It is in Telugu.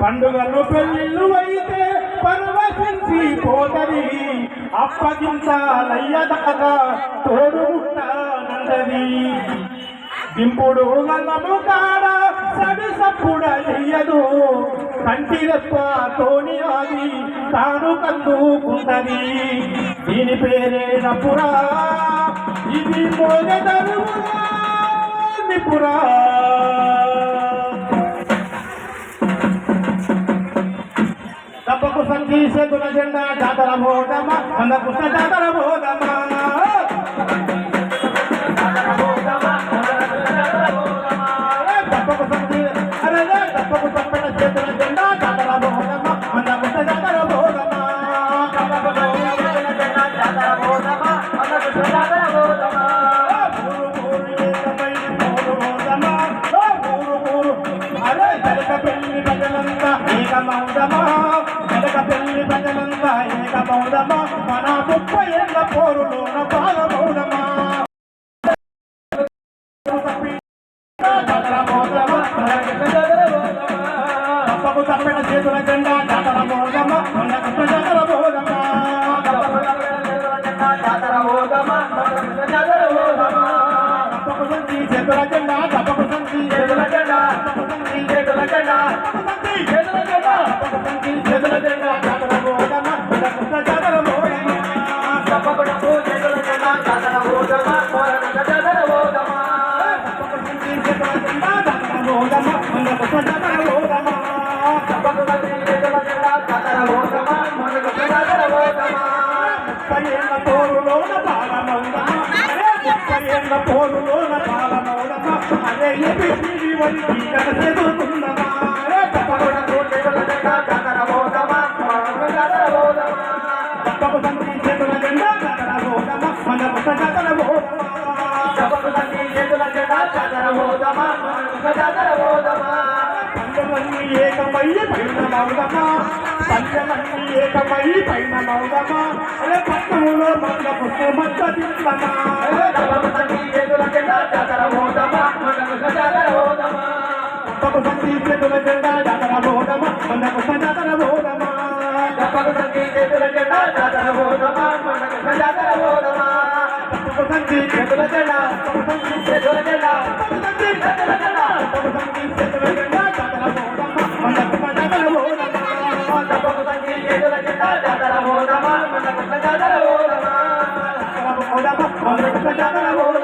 పండుగలు పెళ్ళిళ్ళు అయితే పరవశించి పోతది. అప్పగించాలయ్యదాకా తోడు దింపుడు గల్లము కాడ సడి సప్పుడు అయ్యదు కంటి రెప్ప తోని అది తాను కందుకుంటది దీని పేరే నపురా. ఇది మోగదరువురా నిపురా. దెబ్బకు సంచి చేతుల జెండా జాతర బోధమా వంద కృష్ణ జాతర బోధమా దెబ్బకు సంచి అరే దెబ్బకు చంపట చేతుల జెండా జాతర వంద కృష్ణ జాతర అరే పెళ్ళి ప్రజలంతా ఏకమౌదమా పండగ పెళ్ళి ప్రజలంతా ఏకమౌదమా మన ముప్పై ఏళ్ళ పోరులోన భాగమౌదమా తప్పకు తప్పిన చేతుల జెండా జాతర బోధమా మన కృష్ణ జాతర బోధమా తప్పకు సంచి చేతుల మన కృష్ణ జాతర బోధమా ముప్పై ఏళ్ళ పోరులోన బాలమౌదమా అరే ముప్పై ఏళ్ళ పోరులోన బాలమౌదమా అదే ఎపి పీడి వరికి కనసేదుతుందమా అరే తప్పకు తప్పకు సంచి చేతుల జెండా జాతర బోధమా మన కృష్ణ జాతర బోధమా పంచమన్ని ఏకమై పైన మౌదమా పంచమన్ని ఏకమయ్యి పైన మౌదమా అరే పట్టణంలో మన పుష్పమంత తిందమా తప్పకు సంచి చేతుల జెండా జాతర బోధమా మన సజాతర జాతర బోధమా తప్పకు సంచి చేతుల జెండా తప్పకు సంచి చేతుల జెండా తప్పకు సంచి చేతుల జెండా Vamos a